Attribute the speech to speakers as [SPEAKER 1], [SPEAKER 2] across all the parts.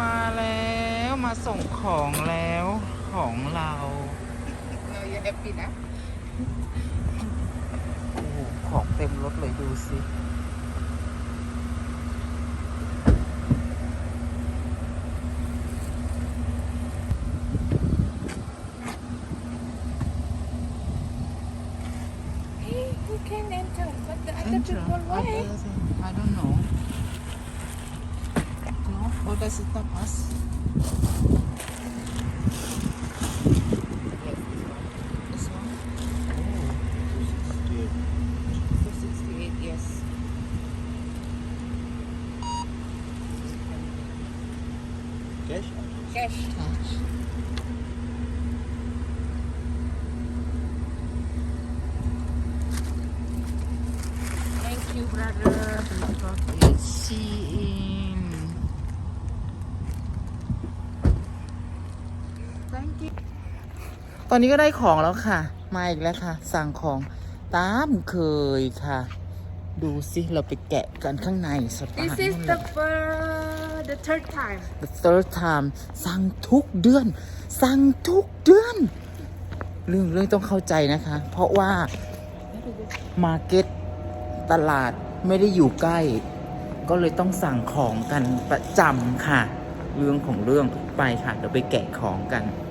[SPEAKER 1] มาแล้วมาส่งของแล้วของเรา
[SPEAKER 2] เราอย่าแฮปปี้นะ
[SPEAKER 1] โอ้โหของเต็มรถเลยดูสิ
[SPEAKER 2] Hey, you can enter, but the other
[SPEAKER 1] Enter.
[SPEAKER 2] people why?
[SPEAKER 1] Others, I don't know. No, what does it stop us? This one? Oh.
[SPEAKER 2] 268, yes.
[SPEAKER 3] Cash?
[SPEAKER 2] Cash.
[SPEAKER 1] Touch.
[SPEAKER 2] Thank you, brother.
[SPEAKER 1] Let's see ตอนนี้ก็ได้ของแล้วค่ะ มาอีกแล้วค่ะ สั่งของตามเคยค่ะ ดูสิเราไปแกะกันข้างในสตา
[SPEAKER 2] This
[SPEAKER 1] ร์
[SPEAKER 2] is the fir- the third time.
[SPEAKER 1] the third time สั่งทุกเดือน สั่งทุกเดือน เรื่องเรื่องต้องเข้าใจนะคะ เพราะว่ามาร์เก็ตตลาดไม่ได้อยู่ใกล้ ก็เลยต้องสั่งของกันประจำค่ะ เรื่องของเรื่องไปค่ะ เดี๋ยวไปแกะของกัน
[SPEAKER 2] Let's remove.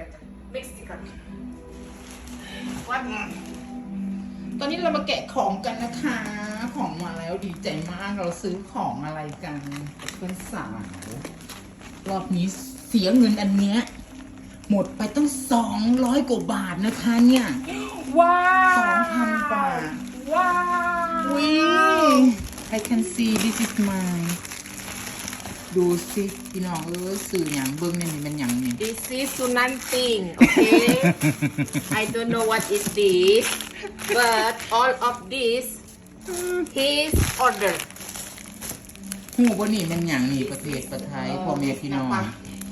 [SPEAKER 2] Just covering letter. Big sticker. What?
[SPEAKER 1] ตอนนี้เรามาแกะของกันนะคะ ของมาแล้วดีใจมาก เราซื้อของอะไรกันกับเพื่อนสาวรอบนี้เสียเงินอันเนี้ยหมดไปต้องสองร้อยกว่าบาทนะคะเนี่ย
[SPEAKER 2] Wow.
[SPEAKER 1] สองพันกว่า
[SPEAKER 2] Wow.
[SPEAKER 1] วิ I can see this is mine ดูสิพี่น้องเอ้ยสื่ออย่างเบิ้งเนี่ยนี่มันอย่างนี่
[SPEAKER 2] This is Sunanting, okay? I don't know what is this, but all of this his order.
[SPEAKER 1] หูบ่นี่มันอย่างนี่ประเทศประไทยพ่อแม่พี่น้อง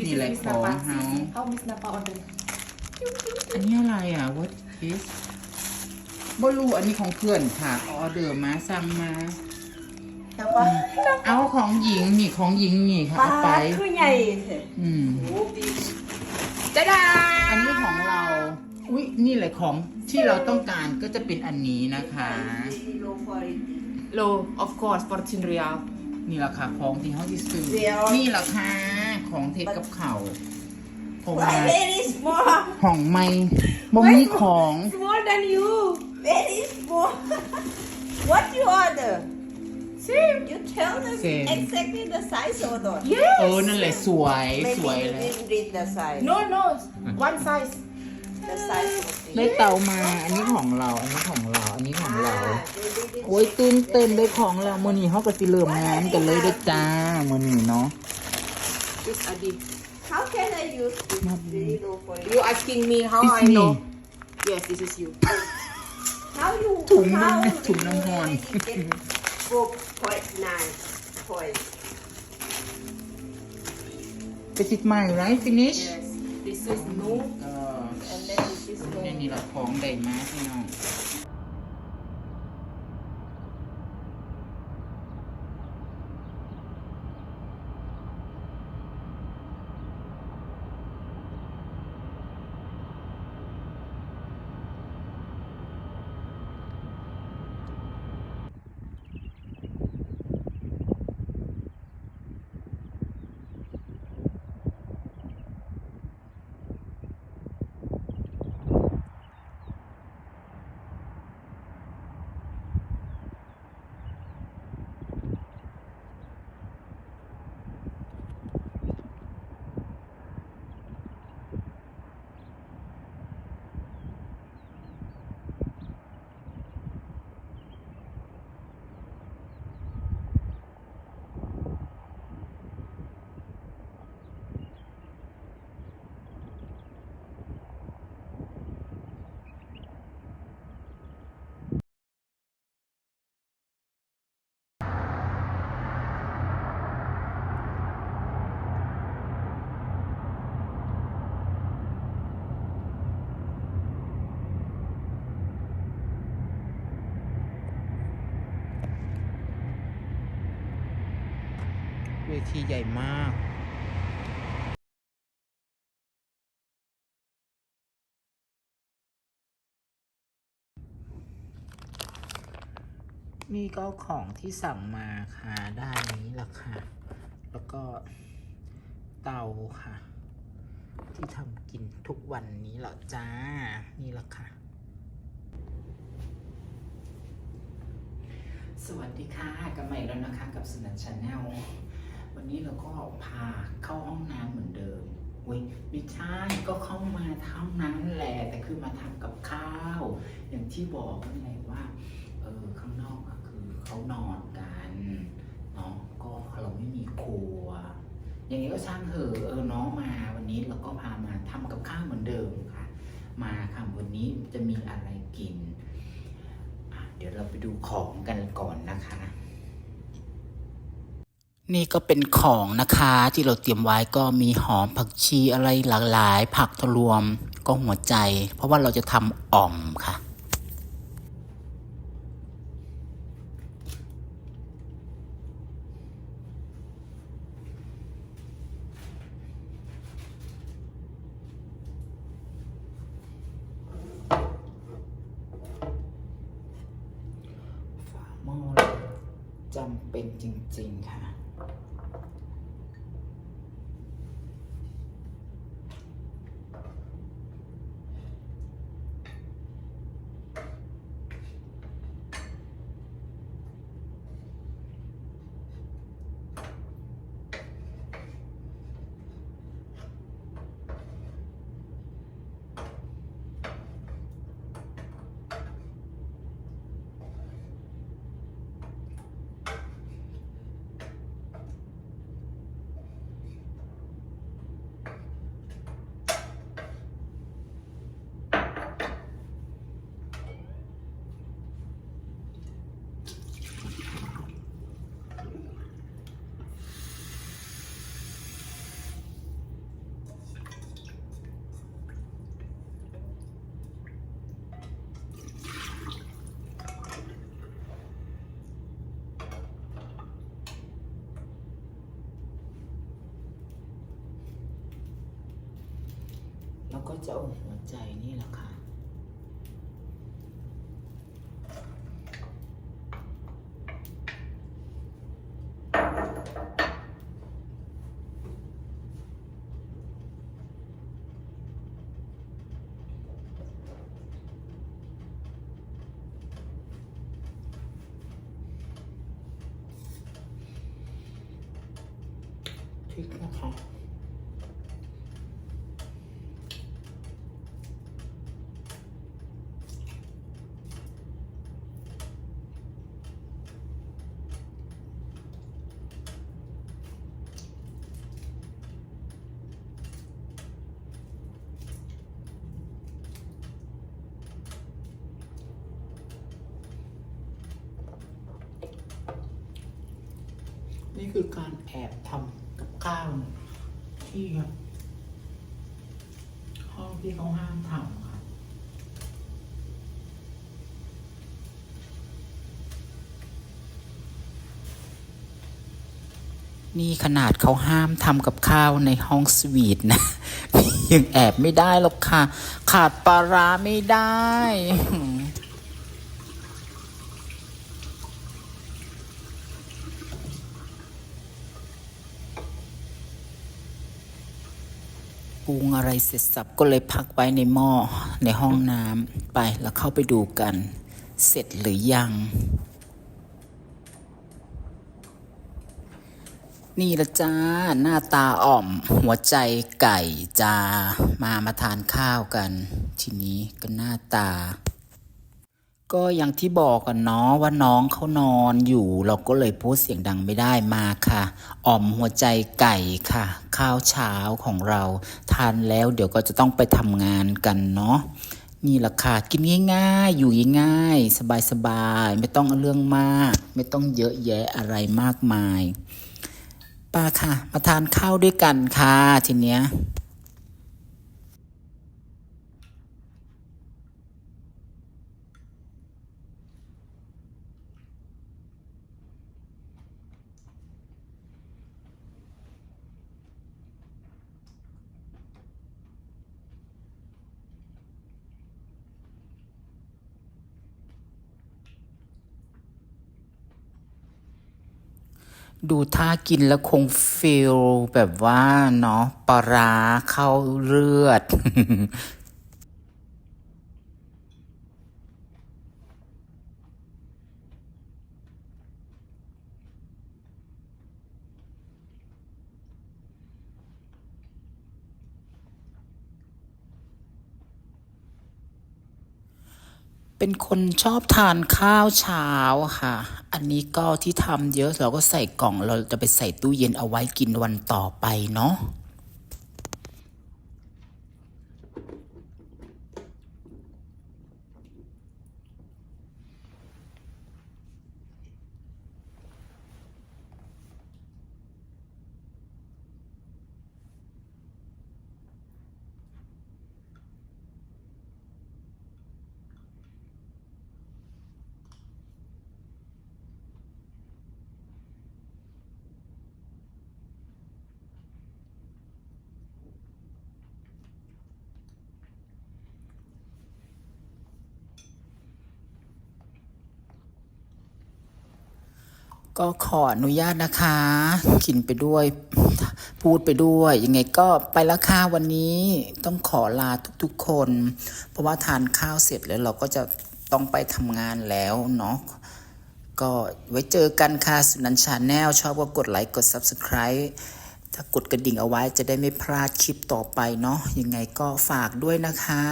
[SPEAKER 1] นี่แหละของเฮา
[SPEAKER 2] How Miss Napa order?
[SPEAKER 1] อันนี้อะไรอะ what is บ่รู้อันนี้ของเพื่อนค่ะออเดอร์มาสั่งมา
[SPEAKER 2] Napa?
[SPEAKER 1] เอาของหญิงนี่ของหญิงนี่ค่ะเอาไป
[SPEAKER 4] คือใหญ่เถอะ
[SPEAKER 1] อืม
[SPEAKER 2] Tada!
[SPEAKER 1] อันนี้ของเรา อุ้ยนี่แหละของที่เราต้องการก็จะเป็นอันนี้นะคะ
[SPEAKER 4] โลฟอริน
[SPEAKER 2] Low, of course, 14 real.
[SPEAKER 1] นี่แหละค่ะของที่เขาที่ซื้อ
[SPEAKER 4] เดี๋ยว
[SPEAKER 1] นี่แหละค่ะของเทศกับเขาวเพราะว่า
[SPEAKER 4] very small
[SPEAKER 1] ห้องไม่บ่มีของ
[SPEAKER 2] More than you.
[SPEAKER 4] very small what you order
[SPEAKER 2] Same.
[SPEAKER 4] you tell them
[SPEAKER 1] Same.
[SPEAKER 4] exactly the size or not
[SPEAKER 1] เออนั่นแหละสวย
[SPEAKER 4] maybe
[SPEAKER 1] สวย
[SPEAKER 4] you
[SPEAKER 1] เลย
[SPEAKER 4] didn't read the size
[SPEAKER 2] No, no, one size.
[SPEAKER 4] the size of
[SPEAKER 1] ได้
[SPEAKER 4] it
[SPEAKER 1] เตามา อันนี้ของเรา อันนี้ของเรา อันนี้ของเรา
[SPEAKER 4] Ah, they didn't
[SPEAKER 1] โอ้ยตื่นเต้นได้ของเรามื่อนี้เขาก็สิเริ่มงานกันเลยเด้อจ้ามื่อนี้เนาะ
[SPEAKER 2] This Adi.
[SPEAKER 4] how can I use this very low for it
[SPEAKER 2] You asking me how
[SPEAKER 1] It's
[SPEAKER 2] I
[SPEAKER 1] me.
[SPEAKER 2] know? Yes, this is you.
[SPEAKER 4] how you
[SPEAKER 1] ถุง
[SPEAKER 4] how
[SPEAKER 1] น้ำ
[SPEAKER 4] you
[SPEAKER 1] ถุงน้ำมอน
[SPEAKER 4] get go point nine point
[SPEAKER 1] This is my right finish
[SPEAKER 2] Yes. This is no,
[SPEAKER 1] เออ
[SPEAKER 2] and then this is
[SPEAKER 1] นี่
[SPEAKER 2] no.
[SPEAKER 1] นี่ละของได้มาพี่น้อง วทีใหญ่มากนี่ก็ของที่สั่งมาค่ะ ด้านนี้แหละค่ะ แล้วก็เตาค่ะ ที่ทำกินทุกวันนี้เหรอจ้า นี่แหละค่ะ สวัสดีค่ะกับใหม่แล้วนะคะ กับสนันชาแนล วันนี้เราก็พาเข้าห้องน้ำเหมือนเดิมอุ้ยไม่ใช่ก็เข้ามาเท่านั้นแหละแต่คือมาทำกับข้าว อย่างที่บอกนั่นแหละว่าเออข้างนอกอะคือเขานอนกันเนาะก็เราไม่มีครัว อย่างนี้ก็ช่างเถอะเออน้องมาวันนี้เราก็พามาทำกับข้าวเหมือนเดิมค่ะ มาค่ะวันนี้จะมีอะไรกินเดี๋ยวเราไปดูของกันก่อนนะคะ นี่ก็เป็นของนะคะที่เราเตรียมไว้ก็มีหอมผักชีอะไรหลากหลาย ผักทรวมก็หัวใจ เพราะว่าเราจะทำอ่อมค่ะหม้อจำเป็นจริง ๆ ค่ะ ก็จะเอาหัวใจนี่แหละค่ะ พริกนะคะ นี่คือการแอบทำกับข้าวที่ห้องที่เขาห้ามทำค่ะนี่ขนาดเขาห้ามทำกับข้าวในห้องสวีทนะ ยังแอบไม่ได้หรอกค่ะ ขาดปลาร้าไม่ได้ ปรุงอะไรเสร็จสับก็เลยพักไว้ในหม้อในห้องน้ำไปแล้วเข้าไปดูกัน เสร็จหรือยัง นี่ละจ้า หน้าตาอ่อม หัวใจไก่จ้า มามาทานข้าวกัน ทีนี้ก็หน้าตา ก็อย่างที่บอกกันเนาะว่าน้องเขานอนอยู่ เราก็เลยพูดเสียงดังไม่ได้มาค่ะอ่อมหัวใจไก่ค่ะ ข้าวเช้าของเราทานแล้วเดี๋ยวก็จะต้องไปทำงานกันเนาะนี่แหละค่ะกินง่ายๆ อยู่ง่ายๆสบายๆ ไม่ต้องเอาเรื่องมาก ไม่ต้องเยอะแยะอะไรมากมายป้าค่ะ มาทานข้าวด้วยกันค่ะทีเนี้ย ดูท่ากินแล้วคงฟิลแบบว่าเนาะปลาร้าเข้าเลือด เป็นคนชอบทานข้าวเช้าค่ะ อันนี้ก็ที่ทำเยอะเราก็ใส่กล่องเราจะไปใส่ตู้เย็นเอาไว้กินวันต่อไปเนาะ ก็ขออนุญาตนะคะ กินไปด้วย พูดไปด้วย ยังไงก็ไปแล้วค่ะวันนี้ต้องขอลาทุกๆคน เพราะว่าทานข้าวเสร็จแล้วเราก็จะต้องไปทำงานแล้วเนาะก็ไว้เจอกันค่ะสุนันชาแนลชอบก็กดไลค์กด Subscribe ถ้ากดกระดิ่งเอาไว้จะได้ไม่พลาดคลิปต่อไปเนาะยังไงก็ฝากด้วยนะคะ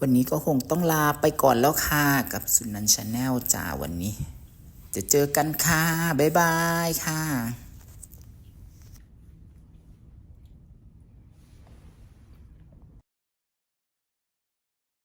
[SPEAKER 1] วันนี้ก็คงต้องลาไปก่อนแล้วค่ะ กับสุนันชาแนลจ้าวันนี้ จะเจอกันค่ะ บ๊ายบายค่ะ